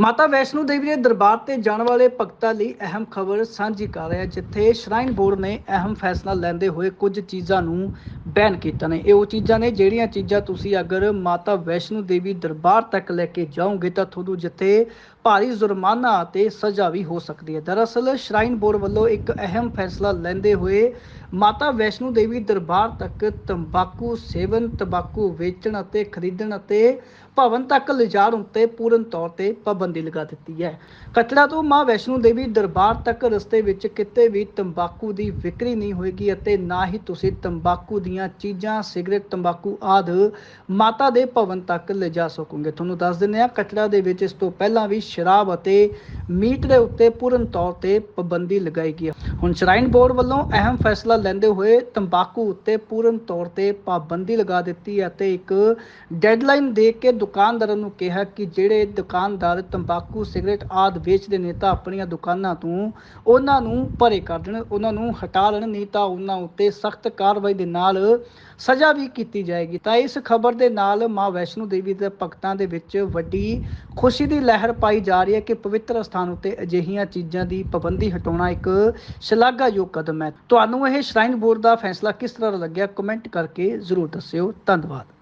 ਮਾਤਾ ਵੈਸ਼ਨੋ ਦੇਵੀ ਦੇ ਦਰਬਾਰ ਤੇ ਜਾਣ ਵਾਲੇ ਭਗਤਾਂ ਲਈ ਅਹਿਮ ਖਬਰ ਸਾਂਝੀ ਕਰ ਰਿਹਾ ਜਿੱਥੇ ਸ਼ਰਾਈਨ ਬੋਰਡ ਨੇ ਅਹਿਮ ਫੈਸਲਾ ਲੈਂਦੇ ਹੋਏ ਕੁਝ ਚੀਜ਼ਾਂ ਨੂੰ ਬੈਨ ਕੀਤਾ ਨੇ। ਇਹ ਉਹ ਚੀਜ਼ਾਂ ਨੇ ਜਿਹੜੀਆਂ ਚੀਜ਼ਾਂ ਤੁਸੀਂ ਅਗਰ ਮਾਤਾ ਵੈਸ਼ਨੋ ਦੇਵੀ ਦਰਬਾਰ ਤੱਕ ਲੈ ਕੇ ਜਾਓਗੇ ਤਾਂ ਤੁਹਾਨੂੰ ਜਿੱਥੇ ਭਾਰੀ ਜੁਰਮਾਨਾ ਅਤੇ ਸਜ਼ਾ ਵੀ ਹੋ ਸਕਦੀ ਹੈ। ਦਰਅਸਲ ਸ਼ਰਾਈਨ ਬੋਰਡ ਵੱਲੋਂ ਇੱਕ ਅਹਿਮ ਫੈਸਲਾ ਲੈਂਦੇ ਹੋਏ ਮਾਤਾ ਵੈਸ਼ਨੋ ਦੇਵੀ ਦਰਬਾਰ ਤੱਕ ਤੰਬਾਕੂ ਸੇਵਨ, ਤੰਬਾਕੂ ਵੇਚਣ ਅਤੇ ਖਰੀਦਣ ਅਤੇ ਭਵਨ ਤੱਕ ਲਿਜਾਣ ਉੱਤੇ ਪੂਰਨ ਤੌਰ ਤੇ ਪਾਬੰਦੀ ਲਗਾ ਦਿੱਤੀ ਹੈ। ਕਟੜਾ ਤੋਂ ਮਾਂ ਵੈਸ਼ਨੋ ਦੇਵੀ ਦਰਬਾਰ ਤੱਕ ਰਸਤੇ ਵਿੱਚ ਕਿਤੇ ਵੀ ਤੰਬਾਕੂ ਦੀ ਵਿਕਰੀ ਨਹੀਂ ਹੋਏਗੀ ਅਤੇ ਨਾ ਹੀ ਤੁਸੀਂ ਤੰਬਾਕੂ ਦੀਆਂ ਚੀਜ਼ਾਂ, ਸਿਗਰਟ, ਤੰਬਾਕੂ ਆਦ ਮਾਤਾ ਦੇ ਭਵਨ ਤੱਕ ਲਿਜਾ ਸਕੋਗੇ। ਤੁਹਾਨੂੰ ਦੱਸ ਦਿੰਦੇ ਹਾਂ ਕਟੜਾ ਦੇ ਵਿੱਚ ਇਸ ਤੋਂ ਪਹਿਲਾਂ ਵੀ ਸ਼ਰਾਬ ਅਤੇ ਮੀਟ ਦੇ ਉੱਤੇ ਪੂਰਨ ਤੌਰ ਤੇ ਪਾਬੰਦੀ ਲਗਾਈ ਗਈ। ਹੈ ਹੁਣ ਸ਼ਰਾਈਨ ਬੋਰਡ ਵੱਲੋਂ ਅਹਿਮ ਫੈਸਲਾ ਲੈਂਦੇ ਹੋਏ ਤੰਬਾਕੂ ਉੱਤੇ ਪੂਰਨ ਤੌਰ ਤੇ ਪਾਬੰਦੀ ਲਗਾ ਦਿੱਤੀ ਅਤੇ ਇੱਕ ਡੈਡਲਾਈਨ ਦੇ ਕੇ ਦੁਕਾਨਦਾਰਾਂ ਨੂੰ ਕਿਹਾ ਕਿ ਜਿਹੜੇ ਦੁਕਾਨਦਾਰ ਤੰਬਾਕੂ, ਸਿਗਰਟ ਆਦ ਵੇਚਦੇ ਨੇ ਤਾਂ ਆਪਣੀਆਂ ਦੁਕਾਨਾਂ ਤੋਂ ਉਹਨਾਂ ਨੂੰ ਭਰੇ ਕਰ ਦੇਣ, ਉਹਨਾਂ ਨੂੰ ਹਟਾ ਲੈਣ, ਨਹੀਂ ਤਾਂ ਉਹਨਾਂ ਉੱਤੇ ਸਖਤ ਕਾਰਵਾਈ ਦੇ ਨਾਲ ਸਜ਼ਾ ਵੀ ਕੀਤੀ ਜਾਏਗੀ। ਤਾਂ ਇਸ ਖਬਰ ਦੇ ਨਾਲ ਮਾਂ ਵੈਸ਼ਨੋ ਦੇਵੀ ਦੇ ਭਗਤਾਂ ਦੇ ਵਿੱਚ ਵੱਡੀ ਖੁਸ਼ੀ ਦੀ ਲਹਿਰ ਪਾਈ ਜਾ ਰਹੀ ਹੈ ਕਿ ਪਵਿੱਤਰ ਸਥਾਨ ਉੱਤੇ ਅਜਿਹੀਆਂ ਚੀਜ਼ਾਂ ਦੀ ਪਾਬੰਦੀ ਹਟਾਉਣਾ ਇੱਕ ਸ਼ਲਾਘਾਯੋਗ ਕਦਮ ਹੈ। ਤੁਹਾਨੂੰ ਇਹ ਸ਼ਰਾਈਨ ਬੋਰਡ ਦਾ ਫੈਸਲਾ ਕਿਸ ਤਰ੍ਹਾਂ ਲੱਗਿਆ? ਕਮੈਂਟ ਕਰਕੇ ਜ਼ਰੂਰ ਦੱਸਿਓ। ਧੰਨਵਾਦ।